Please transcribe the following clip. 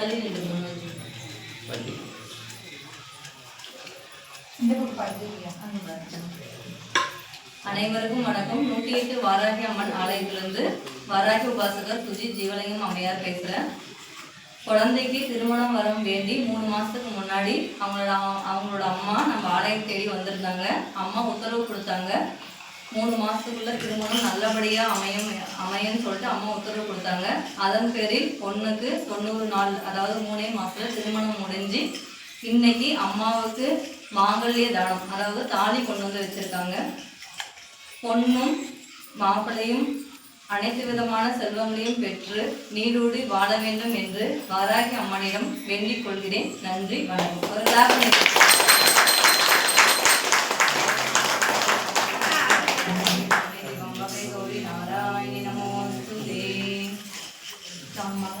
தள்ளி நின்று பள்ளி அனைவருக்கும் வணக்கம். நூற்றி எட்டு வாராகி அம்மன் ஆலயத்திலிருந்து வாராகி உபாசகர் சுஜித் ஜீவலிங்கம் அம்மையார் பேசுகிறேன் குழந்தைக்கு திருமணம் வரம் வேண்டி மூணு மாதத்துக்கு முன்னாடி அவங்களோட அவங்களோட அம்மா நம்ம ஆலயம் தேடி வந்திருந்தாங்க. அம்மா உத்தரவு கொடுத்தாங்க. மூணு மாதத்துக்குள்ள திருமணம் நல்லபடியாக அமையும் அமையும்னு சொல்லிட்டு அம்மா உத்தரவு கொடுத்தாங்க. அதன் பேரில் பொண்ணுக்கு தொண்ணூறு நாள் அதாவது மூணே மாதத்தில் திருமணம் முடிஞ்சு இன்னைக்கு அம்மாவுக்கு மாங்கல்ய தானம் அதாவது தாலி கொண்டு வந்து வச்சுருக்காங்க. பொண்ணும் மாப்பிள்ளையும் அனைத்து விதமான செல்வங்களையும் பெற்று நீடூடி வாழ வேண்டும் என்று வாராகி அம்மனிடம் வேண்டிக் கொள்கிறேன். நன்றி வணக்கம். ஒரு 妈妈